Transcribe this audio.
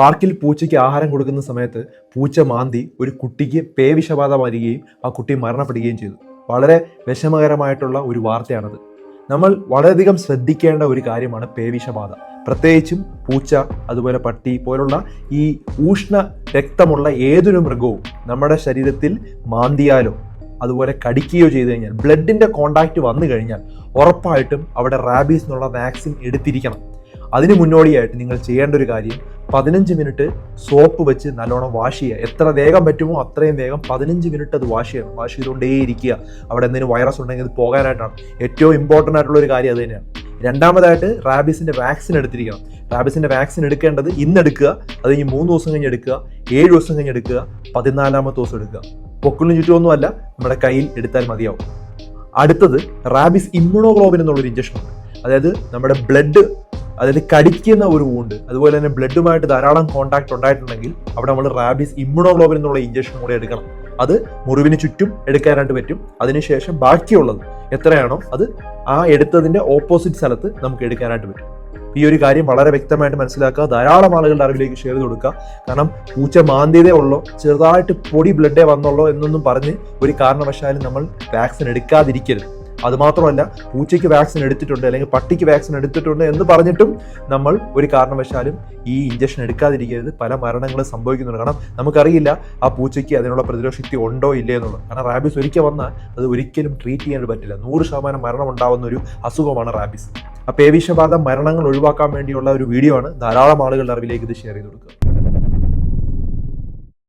പാർക്കിൽ പൂച്ചയ്ക്ക് ആഹാരം കൊടുക്കുന്ന സമയത്ത് പൂച്ച മാന്തി ഒരു കുട്ടിക്ക് പേവിഷബാധ വരികയും ആ കുട്ടി മരണപ്പെടുകയും ചെയ്തു. വളരെ വിഷമകരമായിട്ടുള്ള ഒരു വാർത്തയാണത്. നമ്മൾ വളരെയധികം ശ്രദ്ധിക്കേണ്ട ഒരു കാര്യമാണ് പേവിഷബാധ. പ്രത്യേകിച്ചും പൂച്ച അതുപോലെ പട്ടി പോലുള്ള ഈ ഊഷ്ണ രക്തമുള്ള ഏതൊരു മൃഗവും നമ്മുടെ ശരീരത്തിൽ മാന്തിയാലോ അതുപോലെ കടിക്കുകയോ ചെയ്തു കഴിഞ്ഞാൽ ബ്ലഡിന്റെ കോണ്ടാക്റ്റ് വന്നു കഴിഞ്ഞാൽ ഉറപ്പായിട്ടും അവിടെ റാബീസ് എന്നുള്ള വാക്സിൻ എടുത്തിരിക്കണം. അതിന് മുന്നോടിയായിട്ട് നിങ്ങൾ ചെയ്യേണ്ട ഒരു കാര്യം പതിനഞ്ച് മിനിറ്റ് സോപ്പ് വെച്ച് നല്ലോണം വാഷ് ചെയ്യുക. എത്ര വേഗം പറ്റുമോ അത്രയും വേഗം പതിനഞ്ച് മിനിറ്റ് അത് വാഷ് ചെയ്യണം. വാഷ് ചെയ്തുകൊണ്ടേ ഇരിക്കുക അവിടെ എന്തെങ്കിലും വൈറസ് ഉണ്ടെങ്കിൽ അത് പോകാനായിട്ടാണ്. ഏറ്റവും ഇമ്പോർട്ടന്റ് ആയിട്ടുള്ള ഒരു കാര്യം അത് തന്നെയാണ്. രണ്ടാമതായിട്ട് റാബീസിന്റെ വാക്സിൻ എടുത്തിരിക്കണം. റാബീസിന്റെ വാക്സിൻ എടുക്കേണ്ടത് ഇന്ന് എടുക്കുക. അത് കഴിഞ്ഞ് മൂന്ന് ദിവസം കഴിഞ്ഞ് എടുക്കുക. ഏഴ് ദിവസം കഴിഞ്ഞ് എടുക്കുക. പതിനാലാമത്തെ ദിവസം എടുക്കുക. പൊക്കിളിന് ചുറ്റുമൊന്നുമല്ല. നമ്മുടെ കയ്യിൽ എടുത്താൽ മതിയാവും. അടുത്തത് റാബിസ് ഇമ്മ്യൂണോഗ്ലോബിൻ എന്നുള്ളൊരു ഇഞ്ചക്ഷൻ ഉണ്ട്. അതായത് നമ്മുടെ ബ്ലഡ് അതായത് കടിക്കുന്ന ഒരു വൂണ്ട് അതുപോലെ തന്നെ ബ്ലഡുമായിട്ട് ധാരാളം കോൺടാക്ട് ഉണ്ടായിട്ടുണ്ടെങ്കിൽ അവിടെ നമ്മൾ റാബീസ് ഇമ്മ്യൂണോഗ്ലോബിൻ എന്നുള്ള ഇഞ്ചക്ഷൻ കൂടെ എടുക്കണം. അത് മുറിവിന് ചുറ്റും എടുക്കാനായിട്ട് പറ്റും. അതിനുശേഷം ബാക്കിയുള്ളത് എത്രയാണോ അത് ആ എടുത്തതിന്റെ ഓപ്പോസിറ്റ് സ്ഥലത്ത് നമുക്ക് എടുക്കാനായിട്ട് പറ്റും. ഈ ഒരു കാര്യം വളരെ വ്യക്തമായിട്ട് മനസ്സിലാക്കുക. ധാരാളം ആളുകളുടെ അറിവിലേക്ക് ഷെയർ ചെയ്ത് കൊടുക്കുക. കാരണം പൂച്ച മാന്തിയതേ ഉള്ളോ ചെറുതായിട്ട് പൊടി ബ്ലഡേ വന്നുള്ളോ എന്നൊന്നും പറഞ്ഞ് ഒരു കാരണവശാലും നമ്മൾ വാക്സിൻ എടുക്കാതിരിക്കരുത്. അതുമാത്രമല്ല പൂച്ചയ്ക്ക് വാക്സിൻ എടുത്തിട്ടുണ്ട് അല്ലെങ്കിൽ പട്ടിക്ക് വാക്സിൻ എടുത്തിട്ടുണ്ട് എന്ന് പറഞ്ഞിട്ടും നമ്മൾ ഒരു കാരണവശാലും ഈ ഇഞ്ചക്ഷൻ എടുക്കാതിരിക്കരുത്. പല മരണങ്ങളും സംഭവിക്കുന്നുണ്ട്. കാരണം നമുക്കറിയില്ല ആ പൂച്ചയ്ക്ക് അതിനുള്ള പ്രതിരോധ ശക്തി ഉണ്ടോ ഇല്ലേ എന്നുള്ളത്. കാരണം റാബിസ് ഒരിക്കൽ വന്നാൽ അത് ഒരിക്കലും ട്രീറ്റ് ചെയ്യാൻ പറ്റില്ല. നൂറ് ശതമാനം മരണം ഉണ്ടാവുന്ന ഒരു അസുഖമാണ് റാബിസ് അപ്പോൾ പേവിഷബാധ മരണങ്ങൾ ഒഴിവാക്കാൻ വേണ്ടിയുള്ള ഒരു വീഡിയോ ആണ് ധാരാളം ആളുകളുടെ അറിവിലേക്ക് ഇത് ഷെയർ ചെയ്ത് കൊടുക്കുക.